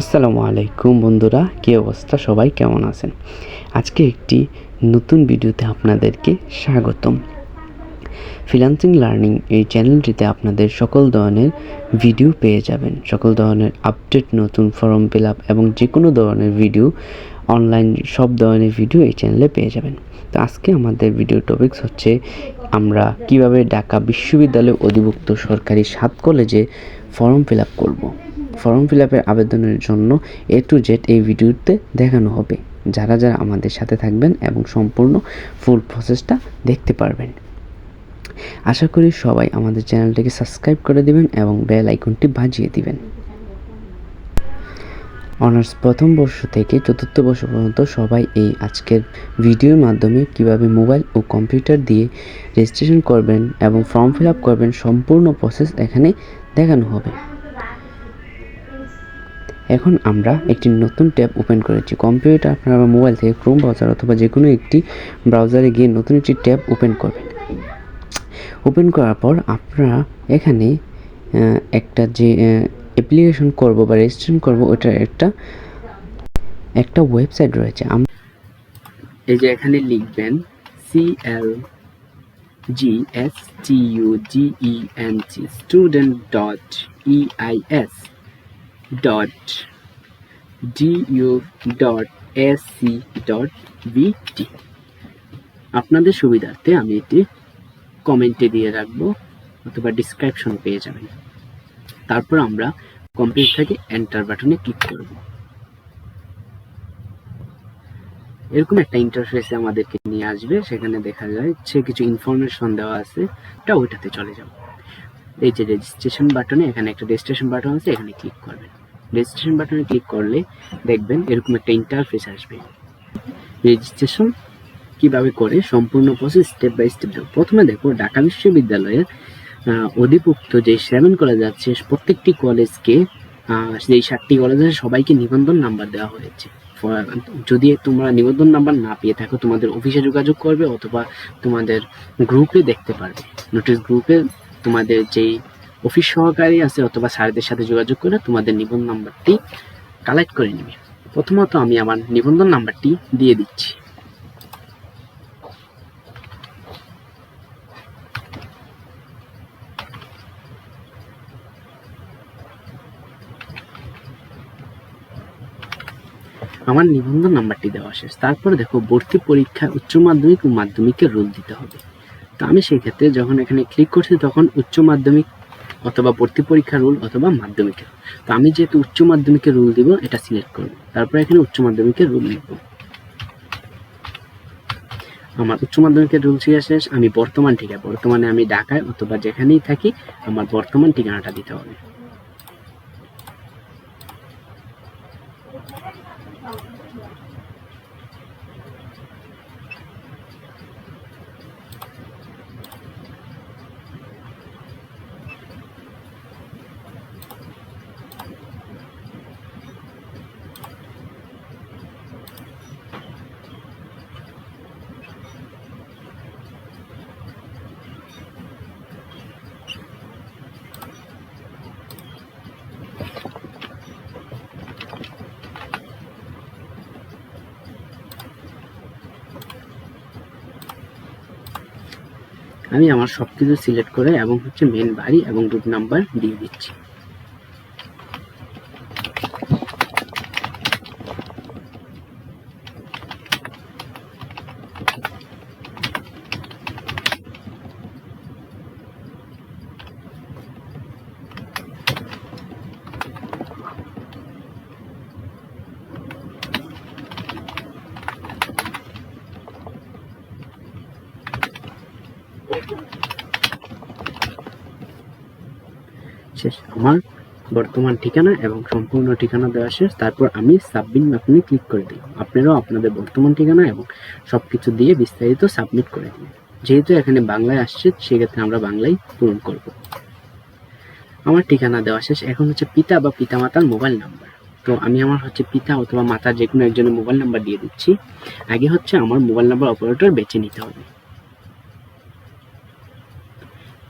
আসসালামু আলাইকুম বন্ধুরা, কী অবস্থা? সবাই কেমন আছেন? আজকে একটি নতুন ভিডিওতে আপনাদেরকে স্বাগতম। ফ্রিলান্সিং লার্নিং এই চ্যানেলটিতে আপনাদের সকল ধরনের ভিডিও পেয়ে যাবেন। সকল ধরনের আপডেট, নতুন ফর্ম ফিল আপ এবং যে কোনো ধরনের ভিডিও অনলাইন, সব ধরনের ভিডিও এই চ্যানেলে পেয়ে যাবেন। তো আজকে আমাদের ভিডিও টপিকস হচ্ছে আমরা কীভাবে ঢাকা বিশ্ববিদ্যালয়ে অধিভুক্ত সরকারি সাত কলেজে ফর্ম ফিল আপ করব। ফর্ম ফিল আপের আবেদনের জন্য এ টু জেড এই ভিডিওতে দেখানো হবে। যারা যারা আমাদের সাথে থাকবেন এবং সম্পূর্ণ ফুল প্রসেসটা দেখতে পারবেন। আশা করি সবাই আমাদের চ্যানেলটিকে সাবস্ক্রাইব করে দিবেন এবং বেল আইকনটি বাজিয়ে দিবেন। অনার্স প্রথম বর্ষ থেকে চতুর্থ বর্ষ পর্যন্ত সবাই এই আজকের ভিডিওর মাধ্যমে কীভাবে মোবাইল ও কম্পিউটার দিয়ে রেজিস্ট্রেশন করবেন এবং ফর্ম ফিল আপ করবেন সম্পূর্ণ প্রসেস এখানে দেখানো হবে। এখন আমরা একটি নতুন ট্যাব ওপেন করেছি। কম্পিউটার, আপনারা মোবাইল থেকে ক্রোম ব্রাউজার অথবা যে কোনো একটি ব্রাউজারে গিয়ে নতুন একটি ট্যাব ওপেন করবেন। ওপেন করার পর আপনারা এখানে একটা যে অ্যাপ্লিকেশন করব বা রেজিস্ট্রেশন করব, ওটার একটা একটা ওয়েবসাইট রয়েছে। এই যে এখানে লিখবেন C L G S T U G E N G student dot E I S dot DU dot AC dot BT আপনাদের সুবিধার্থে আমি এটি কমেন্টে দিয়ে রাখব, অথবা ডিসক্রিপশন পেয়ে যাবেন। তারপর আমরা কম্পিউটার থেকে এন্টার বাটনে ক্লিক করব। এরকম একটা ইন্টারফেসে আমাদেরকে নিয়ে আসবে, সেখানে দেখা যায় সে কিছু ইনফরমেশন দেওয়া আছে ওটা ওইটাতে চলে যাব। এই যে রেজিস্ট্রেশন বাটনে এখানে একটা রেজিস্ট্রেশন বাটন আছে, এখানে ক্লিক করবেন। রেজিস্ট্রেশন বাটনে ক্লিক করলে দেখবেন এরকম একটা ইন্টারফেস আসবে। রেজিস্ট্রেশন কীভাবে করে? সম্পূর্ণ প্রসেস স্টেপ বাই স্টেপ প্রথমে দেখো, ঢাকা বিশ্ববিদ্যালয়ের অধিভুক্ত যে সেভেন কলেজ আছে, প্রত্যেকটি কলেজকে যেই সাতটি কলেজ আছে, সবাইকে নিবন্ধন নাম্বার দেওয়া হয়েছে। যদি তোমরা নিবন্ধন নাম্বার না পেয়ে থাকো, তোমাদের অফিসে যোগাযোগ করবে অথবা তোমাদের গ্রুপে দেখতে পারবে। নোটিশ গ্রুপে তোমাদের যেই অফিস সহকারী আছে অথবা স্যারদের সাথে যোগাযোগ করে তোমাদের নিবন্ধন নাম্বারটি কালেক্ট করে নিবে। প্রথমত আমি আমার নিবন্ধন নাম্বারটি দিয়ে দিচ্ছি। আমার নিবন্ধন নাম্বারটি দেওয়া শেষ। তারপরে দেখো, ভর্তি পরীক্ষা উচ্চ মাধ্যমিক ও মাধ্যমিকের রোল দিতে হবে। তো আমি সেই ক্ষেত্রে যখন এখানে ক্লিক করছি, তখন উচ্চ মাধ্যমিক অথবা ভর্তি পরীক্ষার রুল অথবা মাধ্যমিকের তো আমি যেহেতু উচ্চ মাধ্যমিকের রুল দিব, এটা সিলেক্ট করব। তারপরে এখানে উচ্চ মাধ্যমিকের রুল লিখব। আমার উচ্চ মাধ্যমিকের রুল শেষ শেষ। আমি বর্তমান ঠিকা বর্তমানে আমি ঢাকায় অথবা যেখানেই থাকি, আমার বর্তমান ঠিকানাটা দিতে হবে। আমি আমার সব কিছু সিলেক্ট করে এবং হচ্ছে মেন বাড়ি এবং রুট নাম্বার দিয়ে দিচ্ছি। শেষ। আমার বর্তমান ঠিকানা এবং সম্পূর্ণ ঠিকানা দেওয়া শেষ। তারপর আমি সাবমিট বাটনে ক্লিক করে দিই। আপনারাও আপনাদের বর্তমান ঠিকানা এবং সব কিছু দিয়ে বিস্তারিত সাবমিট করে দিন। যেহেতু এখানে বাংলায় আসছে, সেক্ষেত্রে আমরা বাংলায় পূরণ করব। আমার ঠিকানা দেওয়া শেষ। এখন হচ্ছে পিতা বা পিতামাতার মোবাইল নাম্বার। তো আমি আমার হচ্ছে পিতা অথবা মাতা যে কোনো একজনের মোবাইল নাম্বার দিয়ে দিচ্ছি। আগে হচ্ছে আমার মোবাইল নাম্বার অপারেটর বেছে নিতে হবে।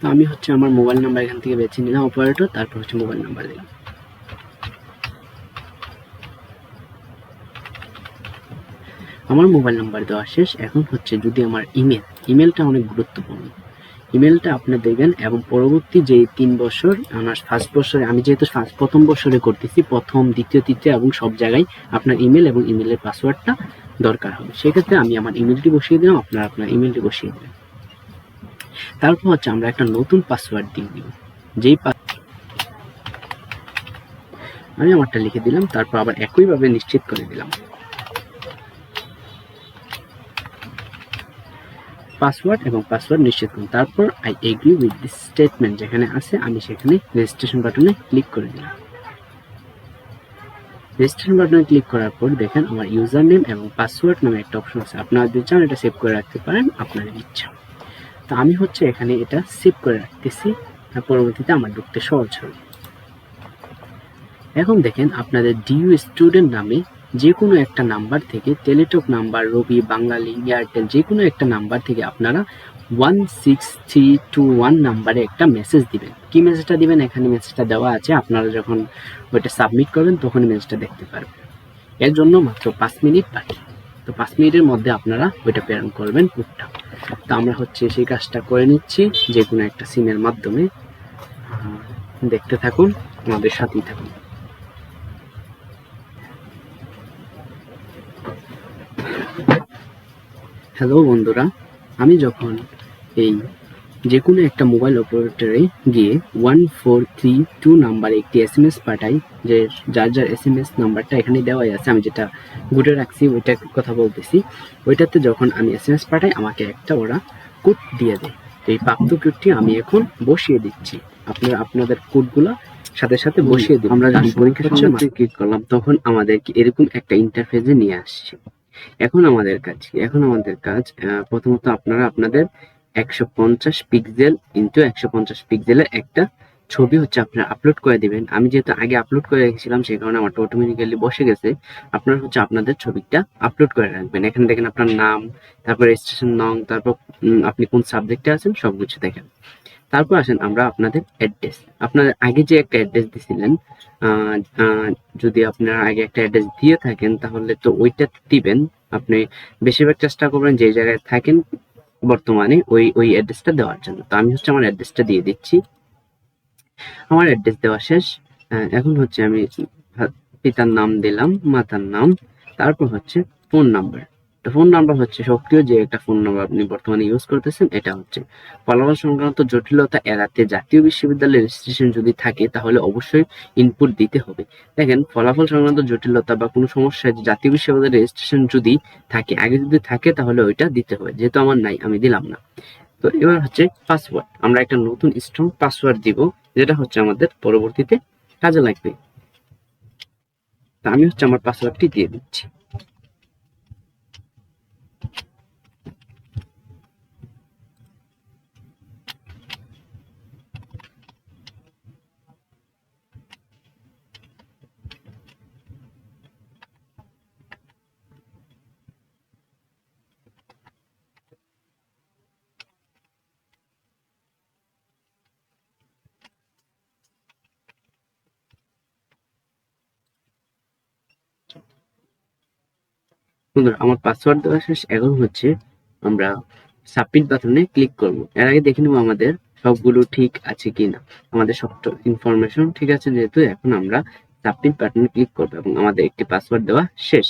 তো আমি হচ্ছে আমার মোবাইল নাম্বার এখান থেকে বেছে নিলাম অপারেটর তারপর হচ্ছে মোবাইল নাম্বার দিলাম। আমার মোবাইল নাম্বার দেওয়া শেষ। এখন হচ্ছে যদি আমার ইমেল ইমেলটা অনেক গুরুত্বপূর্ণ। ইমেলটা আপনি দেবেন এবং পরবর্তী যে তিন বছর, আমার ফার্স্ট বছরে, আমি যেহেতু প্রথম বছরে করতেছি, প্রথম, দ্বিতীয়, তৃতীয় এবং সব জায়গায় আপনার ইমেল এবং ইমেলের পাসওয়ার্ডটা দরকার হবে। সেক্ষেত্রে আমি আমার ইমেলটি বসিয়ে দিলাম, আপনার আপনার ইমেলটি বসিয়ে দিলাম তারপর হচ্ছে আমরা একটা নতুন পাসওয়ার্ড দিয়ে দিব। যেই আমি আমারটা লিখে দিলাম, তারপর আবার একইভাবে নিশ্চিত করে দিলাম। পাসওয়ার্ড এবং পাসওয়ার্ড নিশ্চিত করুন। তারপর I agree with this statement যেখানে আছে, আমি সেখানে রেজিস্ট্রেশন বাটনে ক্লিক করে দিলাম। রেজিস্ট্রেশন বাটনে ক্লিক করার পর দেখেন আমার ইউজার নেম এবং পাসওয়ার্ড নামে একটা অপশন আছে। আপনারা যদি চান, এটা সেভ করে রাখতে পারেন আপনাদের ইচ্ছা। তো আমি হচ্ছে এখানে এটা সেভ করে রাখতেছি পরবর্তীতে আমার ঢুকতে সহজ হবে। এখন দেখেন আপনাদের ডিউ স্টুডেন্ট নামে যে কোনো একটা নাম্বার থেকে টেলিটক নাম্বার রবি, বাঙালি এয়ারটেল যে কোনো একটা নাম্বার থেকে আপনারা one six three two one নাম্বারে একটা মেসেজ দিবেন। কি মেসেজটা দিবেন? এখানে মেসেজটা দেওয়া আছে। আপনারা যখন ওইটা সাবমিট করবেন তখন মেসেজটা দেখতে পারবেন। এর জন্য মাত্র পাঁচ মিনিট বাকি। তো পাঁচ মিনিটের মধ্যে আপনারা ওইটা প্রেরণ করবেন কোডটা তো আমরা হচ্ছে সেই কাজটা করে নিচ্ছি। যে কোনো একটা সিমের মাধ্যমে দেখতে থাকুন, আমাদের সাথেই থাকুন। হ্যালো বন্ধুরা, আমি যখন এই যে কোনো একটা মোবাইল অপারেটরে গিয়ে ওয়ান ফোর থ্রি টু নাম্বারে একটি এস এম এস পাঠাই যে যার যার এস এম এস নাম্বারটা এখানে দেওয়াই আছে আমি যেটা গুটে রাখছি ওইটার কথা বলতেছি। ওইটাতে যখন আমি এস এম এস পাঠাই আমাকে একটা ওরা কোড দিয়ে দেয়। তো এই প্রাপ্ত কোডটি আমি এখন বসিয়ে দিচ্ছি। আপনারা আপনাদের কোডগুলো সাথে সাথে বসিয়ে দিই আমরা যখন পরীক্ষা সমাপ্তি ক্লিক করলাম তখন আমাদেরকে এরকম একটা ইন্টারফেসে নিয়ে আসছে। এখন আমাদের কাজ এখন আমাদের কাজ আহ, প্রথমত আপনারা আপনাদের একশো পঞ্চাশ পিক্সেল ইন্টু একশো পঞ্চাশ পিক্সেলের একটা ছবি হচ্ছে আপনারা আপলোড করে দিবেন। আমি যেহেতু আগে আপলোড করে রেখেছিলাম, সেই কারণে আমারটা অটোমেটিক্যালি বসে গেছে। আপনারা হচ্ছে আপনাদের ছবিটা আপলোড করে রাখবেন। এখানে দেখেন আপনার নাম, তারপর রেজিস্ট্রেশন নং, তারপর আপনি কোন সাবজেক্টে আছেন সবকিছু দেখেন। তারপর আসেন আমরা আপনাদের অ্যাড্রেস আপনাদের আগে যে একটা অ্যাড্রেস দিছিলেন যদি আপনারা আগে একটা অ্যাড্রেস দিয়ে থাকেন, তাহলে তো ওইটা দিবেন। আপনি বেশিরভাগ চেষ্টা করবেন যে জায়গায় থাকেন বর্তমানে ওই ওই অ্যাড্রেসটা দেওয়ার জন্য। তো আমি হচ্ছে আমার অ্যাড্রেসটা দিয়ে দিচ্ছি। আমার অ্যাড্রেস দেওয়া শেষ। এখন হচ্ছে আমি পিতার নাম দিলাম, মাতার নাম, তারপর হচ্ছে ফোন নাম্বার তো ফোন নাম্বার হচ্ছে সক্রিয় যে একটা ফোন নাম্বার আপনি বর্তমানে ইউজ করতেছেন, এটা হচ্ছে। ফলাফল সংক্রান্ত জটিলতা এড়াতে জাতীয় বিশ্ববিদ্যালয়ের রেজিস্ট্রেশন যদি থাকে, তাহলে অবশ্যই ইনপুট দিতে হবে। দেখেন, ফলাফল সংক্রান্ত জটিলতা বা কোনো সমস্যা জাতীয় বিশ্ববিদ্যালয়ের রেজিস্ট্রেশন যদি থাকে, আগে যদি থাকে, তাহলে ওইটা দিতে হবে। যেহেতু আমার নাই, আমি দিলাম না। তো এবার হচ্ছে পাসওয়ার্ড আমরা একটা নতুন স্ট্রং পাসওয়ার্ড দিব, যেটা হচ্ছে আমাদের পরবর্তীতে কাজে লাগবে। আমি হচ্ছে আমার পাসওয়ার্ডটি দিয়ে দিচ্ছি। বন্ধুরা আমার পাসওয়ার্ড দেওয়া শেষ। এখন হচ্ছে আমরা সাবমিট বাটনে ক্লিক করব। এর আগে দেখে নেব আমাদের সবগুলো ঠিক আছে কিনা। আমাদের সব ইনফরমেশন ঠিক আছে যেহেতু এখন আমরা সাবমিট বাটনে ক্লিক করব এবং আমাদের একটি পাসওয়ার্ড দেওয়া শেষ।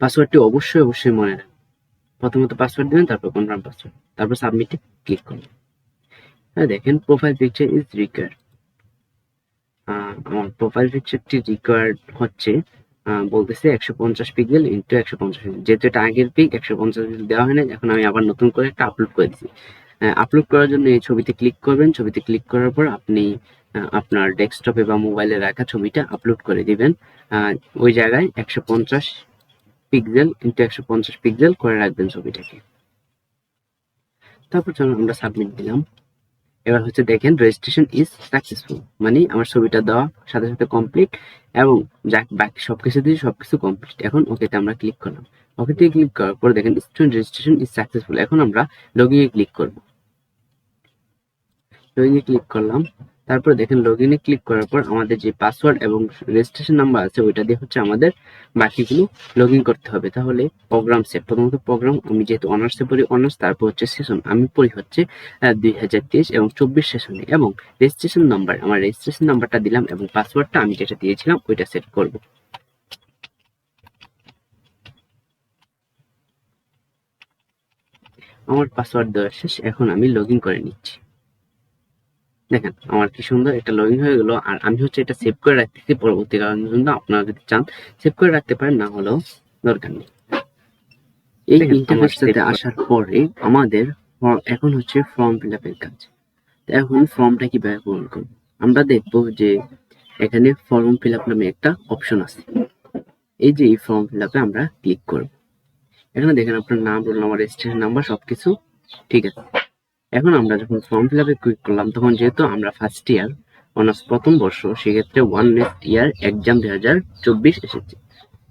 পাসওয়ার্ডটি অবশ্যই অবশ্যই মনে রাখবেন। প্রথমত পাসওয়ার্ড দেবেন, তারপর কনফার্ম পাসওয়ার্ড তারপর সাবমিটে ক্লিক করবেন হ্যাঁ দেখেন প্রোফাইল পিকচার ইজ রিকোয়ার্ড আমার প্রোফাইল পিকচারটি রিকোয়ার্ড হচ্ছে বলতেছে একশো পঞ্চাশ পিক্সেল ইন্টু একশো পঞ্চাশ যেহেতু এটা আগের পিক একশো পঞ্চাশ পিক্সেল দেওয়া হয় না এখন আমি আবার নতুন করে একটা আপলোড করে দিচ্ছি আপলোড করার জন্য এই ছবিতে ক্লিক করবেন। ছবিতে ক্লিক করার পর আপনি আপনার ডেস্কটপে বা মোবাইলে রাখা ছবিটা আপলোড করে দিবেন। ওই জায়গায় একশো পঞ্চাশ পিক্সেল ইন্টু একশো পঞ্চাশ পিক্সেল করে রাখবেন ছবিটাকে। তারপর আমরা সাবমিট দিলাম। এবার হচ্ছে দেখেন রেজিস্ট্রেশন ইজ সাকসেসফুল মানে আমার ছবিটা দেওয়া, সাথে সাথে কমপ্লিট এবং যা বাকি সব কিছু দিয়ে সব কিছু কমপ্লিট এখন ওকেতে আমরা ক্লিক করলাম। ওকেতে ক্লিক করার পর দেখেন স্টুডেন্ট রেজিস্ট্রেশন ইজ সাকসেসফুল এখন আমরা লগইনে ক্লিক করব। লগইনে ক্লিক করলাম। তারপর দেখেন লগ ইনে ক্লিক করার পর আমাদের যে পাসওয়ার্ড এবং রেজিস্ট্রেশন নাম্বার আছে, ওইটা দিয়ে হচ্ছে আমাদের বাকিগুলো লগ ইন করতে হবে। তাহলে প্রোগ্রাম সেট প্রথমত প্রোগ্রাম আমি যেহেতু অনার্সে পড়ি অনার্স তারপর হচ্ছে সেশন আমি পড়ি হচ্ছে দুই হাজার তেইশ এবং চব্বিশ সেশনে এবং রেজিস্ট্রেশন নাম্বার আমার রেজিস্ট্রেশন নাম্বারটা দিলাম এবং পাসওয়ার্ডটা আমি যেটা দিয়েছিলাম, ওইটা সেট করব। আমার পাসওয়ার্ড দেওয়া শেষ, এখন আমি লগ ইন করে নিচ্ছি। দেখেন আমার কি সুন্দর এটা লগ হয়ে গেলো। আর আমি হচ্ছে এটা সেভ করে রাখতেছি পরবর্তী কারণের জন্য আপনারা যদি চান সেভ করে রাখতে পারেন না হলেও দরকার নেই। এই ইন্টারফেসটাতে আসার পরে আমাদের এখন হচ্ছে ফর্ম ফিল আপের কাজ। তো এখন ফর্মটা কীভাবে পূরণ করব? আমরা দেখব যে এখানে ফর্ম ফিল আপ নামে একটা অপশন আছে। এই যে এই ফর্ম ফিল আপে আমরা ক্লিক করব। এখানে দেখেন আপনার নাম রোল নাম্বার রেজিস্ট্রেশন নাম্বার সবকিছু ঠিক আছে। এখন আমরা যখন ফর্ম ফিল আপে ক্লিক করলাম, তখন যেহেতু আমরা ফার্স্ট ইয়ার অনার্স প্রথম বর্ষ, সেক্ষেত্রে ওয়ান নেক্সট ইয়ার এক্সাম দুই হাজার চব্বিশ এসেছে।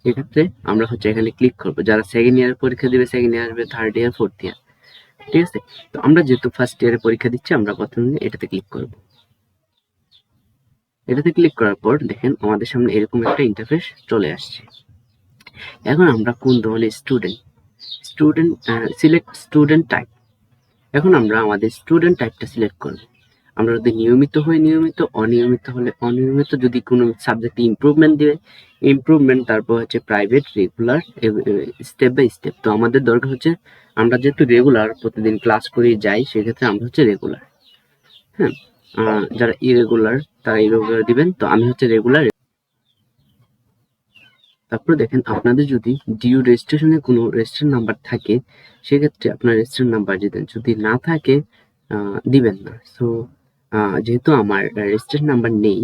সেক্ষেত্রে আমরা হচ্ছে এখানে ক্লিক করব। যারা সেকেন্ড ইয়ার পরীক্ষা দিবে সেকেন্ড ইয়ার আসবে থার্ড ইয়ার ফোর্থ ইয়ার ঠিক আছে? তো আমরা যেহেতু ফার্স্ট ইয়ারে পরীক্ষা দিচ্ছি, আমরা প্রথমে এটাতে ক্লিক করব। এটাতে ক্লিক করার পর দেখেন, আমাদের সামনে এরকম একটা ইন্টারফেস চলে আসছে। এখন আমরা কোন ধরনের student student select student type এখন আমরা আমাদের স্টুডেন্ট টাইপটা সিলেক্ট করব। আমরা যদি নিয়মিত হই, নিয়মিত, অনিয়মিত হলে অনিয়মিত যদি কোনো সাবজেক্টে ইমপ্রুভমেন্ট দিবে ইমপ্রুভমেন্ট তারপর হচ্ছে private regular step by step তো আমাদের দরকার হচ্ছে আমরা যেহেতু রেগুলার প্রতিদিন ক্লাস করে যাই, সেক্ষেত্রে আমরা হচ্ছে রেগুলার হ্যাঁ? যারা ইরেগুলার তারা ইরেগুলার দিবেন। তো আমি হচ্ছে রেগুলার তারপরে দেখেন আপনাদের যদি ডিউ রেজিস্ট্রেশনে কোনো রেজিস্ট্রেশন নাম্বার থাকে, সেক্ষেত্রে আপনার রেজিস্ট্রেশন নাম্বার দিবেন যদি না থাকে দিবেন না। সো যেহেতু আমার রেজিস্ট্রেশন নাম্বার নেই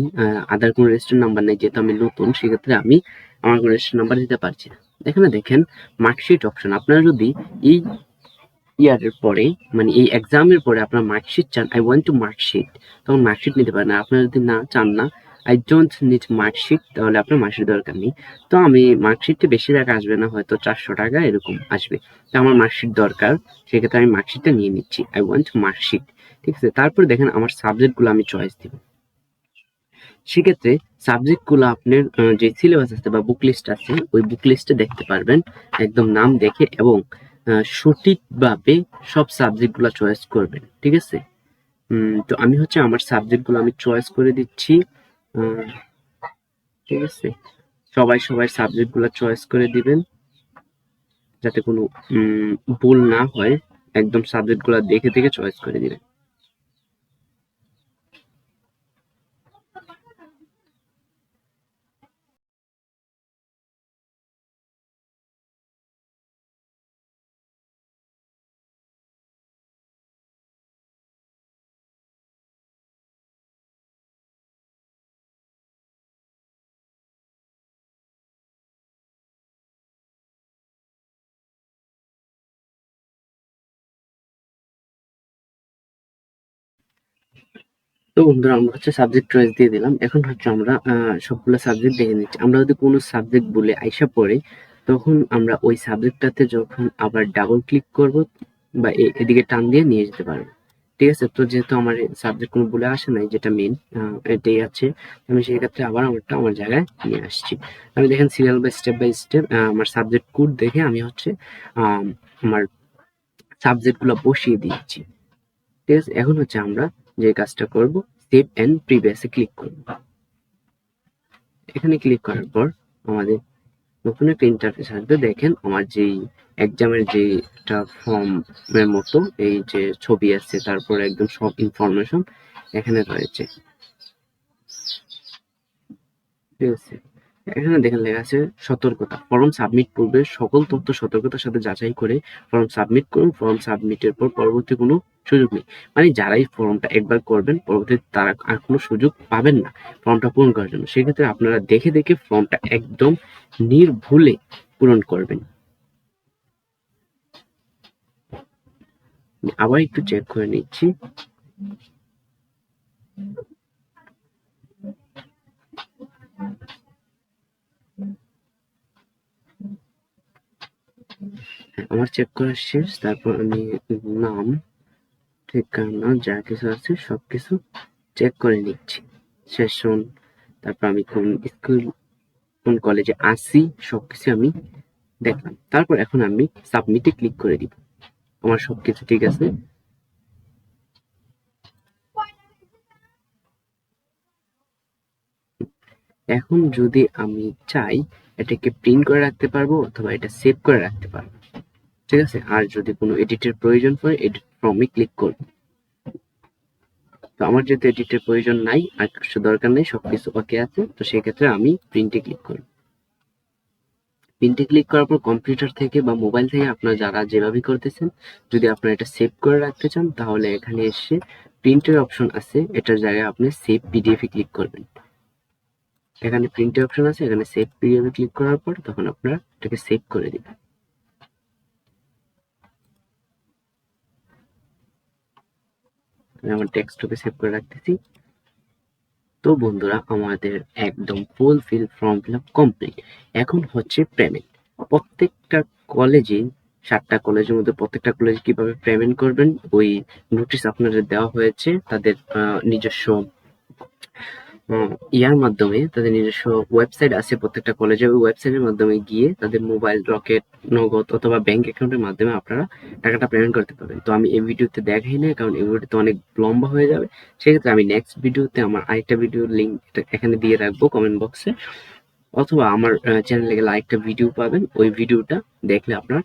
আদার কোনো রেজিস্ট্রেশন নাম্বার নেই, যেহেতু আমি নতুন, সেক্ষেত্রে আমি আমার কোনো রেজিস্ট্রেশন নাম্বার দিতে পারছি না। এখানে দেখেন মার্কশিট অপশন আপনারা যদি এই ইয়ারের পরে মানে এই এক্সামের পরে আপনার মার্কশিট চান আই ওয়ান্ট টু মার্কশিট তখন মার্কশিট নিতে পারেন। আপনারা যদি না চান না আই ডোন্ট নিড মার্কশিট তাহলে আপনার মার্কশিট দরকার নেই। তো আমি মার্কশিটটি বেশি টাকা আসবে না, হয়তো চারশো টাকা এরকম আসবে। তো আমার মার্কশিট দরকার, সেক্ষেত্রে আমি মার্কশিটটা নিয়ে নিচ্ছি। আই ওয়ান্ট মার্কশিট ঠিক আছে? তারপরে দেখেন আমার সাবজেক্টগুলো আমি চয়েস দিব। সেক্ষেত্রে সাবজেক্টগুলো আপনার যে সিলেবাস আছে বা বুক লিস্ট আছে, ওই বুক লিস্টে দেখতে পারবেন, একদম নাম দেখে এবং সঠিকভাবে সব সাবজেক্টগুলো চয়েস করবেন, ঠিক আছে? তো আমি হচ্ছে আমার সাবজেক্টগুলো আমি চয়েস করে দিচ্ছি। ঠিক আছে। সবাই সবাই সাবজেক্টগুলো চয়েস করে দিবেন। যাতে কোনো ভুল না হয়, একদম সাবজেক্টগুলো দেখে দেখে চয়েস করে দিবেন। তো বন্ধুরা আমরা হচ্ছে সাবজেক্ট চয়েস দিয়ে দিলাম। এখন হচ্ছে আমরা সবগুলো সাবজেক্ট দেখে নিচ্ছি। আমরা যদি কোনো সাবজেক্ট বলে আইসা পড়ে তখন আমরা ওই সাবজেক্টটাতে যখন আবার ডাবল ক্লিক করব বা এদিকে টান দিয়ে নিয়ে যেতে পারব। ঠিক আছে? তো যেহেতু আমার সাবজেক্ট কোনো বলে আসে নাই যেটা মেন এটাই আছে আমি সেই ক্ষেত্রে আবার আমারটা আমার জায়গায় নিয়ে আসছি। আমি দেখেন serial by step by step আমার সাবজেক্ট কোড দেখে আমি হচ্ছে আম, আমার সাবজেক্টগুলো বসিয়ে দিচ্ছি। ঠিক আছে? এখন হচ্ছে আমরা যে কাজটা করব সেভ এন্ড প্রিভিয়াসে ক্লিক করব। এখানে ক্লিক করার পর আমাদের নতুন একটা ইন্টারফেস আসবে। দেখেন আমার যেই এক্সামের যে একটা ফর্মের মতো, এই যে ছবি আছে, তারপর একদম সব ইনফরমেশন এখানে রয়েছে। ঠিক আছে? এখানে দেখেন লেখা আছে সতর্কতা। ফর্ম সাবমিট পূর্বে সকল তথ্য সতর্কতার সাথে যাচাই করে ফর্ম সাবমিট করুন। ফর্ম সাবমিটের পর পরবর্তী কোনো সুযোগ নেই। মানে যারাই ফর্মটা একবার করবেন পরবর্তীতে তারা আর কোনো সুযোগ পাবেন না ফর্মটা পূরণ করার জন্য। সেক্ষেত্রে আপনারা দেখে দেখে ফর্মটা একদম নির্ভুলে পূরণ করবেন। আবার একটু চেক করে নিচ্ছি। হ্যাঁ, আমার চেক করা শেষ, তারপর আমি নাম, ঠিকানা, যা কিছু আছে সবকিছু চেক করে নিচ্ছি। সেশন তারপর আমি কোন স্কুল কোন কলেজে আসি সবকিছু আমি দেখলাম। তারপর এখন আমি সাবমিটে ক্লিক করে দিব। আমার সবকিছু ঠিক আছে? এখন যদি আমি চাই, এটাকে প্রিন্ট করে রাখতে পারব অথবা এটা সেভ করে রাখতে পারব। ঠিক আছে? আর যদি কোনো এডিটের প্রয়োজন পড়ে এডিট ফর্মে ক্লিক করব তো আমার যেহেতু এডিটের প্রয়োজন নাই, আর কিছু দরকার নেই, সবকিছু ওকে আছে, তো সেই ক্ষেত্রে আমি প্রিন্টে ক্লিক করব প্রিন্টে ক্লিক করার পর কম্পিউটার থেকে বা মোবাইল থেকে আপনারা যারা যেভাবে করতেছেন, যদি আপনারা এটা সেভ করে রাখতে চান, তাহলে এখানে এসে প্রিন্টের অপশন আছে, এটার জায়গায় আপনি সেভ পিডিএফ ক্লিক করবেন। এখানে প্রিন্টের অপশন আছে, এখানে সেভ পিডিএফ ক্লিক করার পর তখন আপনারা এটাকে সেভ করে দিবেন। আমি আমার ডেস্কটপে সেভ করে রাখতেছি। তো বন্ধুরা, আমাদের একদম full fill form fill up complete এখন হচ্ছে পেমেন্ট প্রত্যেকটা কলেজে সাতটা কলেজের মধ্যে প্রত্যেকটা কলেজে কীভাবে পেমেন্ট করবেন, ওই নোটিশ আপনাদের দেওয়া হয়েছে। তাদের নিজস্ব ইয়ার মাধ্যমে তাদের নিজস্ব ওয়েবসাইট আছে প্রত্যেকটা কলেজে ওই ওয়েবসাইটের মাধ্যমে গিয়ে তাদের মোবাইল রকেট নগদ অথবা ব্যাংক অ্যাকাউন্টের মাধ্যমে আপনারা টাকাটা পেমেন্ট করতে পারবেন। তো আমি এই ভিডিওতে দেখাই না কারণ এই ভিডিওতে অনেক লম্বা হয়ে যাবে। সেক্ষেত্রে আমি নেক্সট ভিডিওতে আমার আরেকটা ভিডিওর লিঙ্ক এখানে দিয়ে রাখব কমেন্ট বক্সে অথবা আমার চ্যানেলে গেলে আরেকটা ভিডিও পাবেন। ওই ভিডিওটা দেখলে আপনার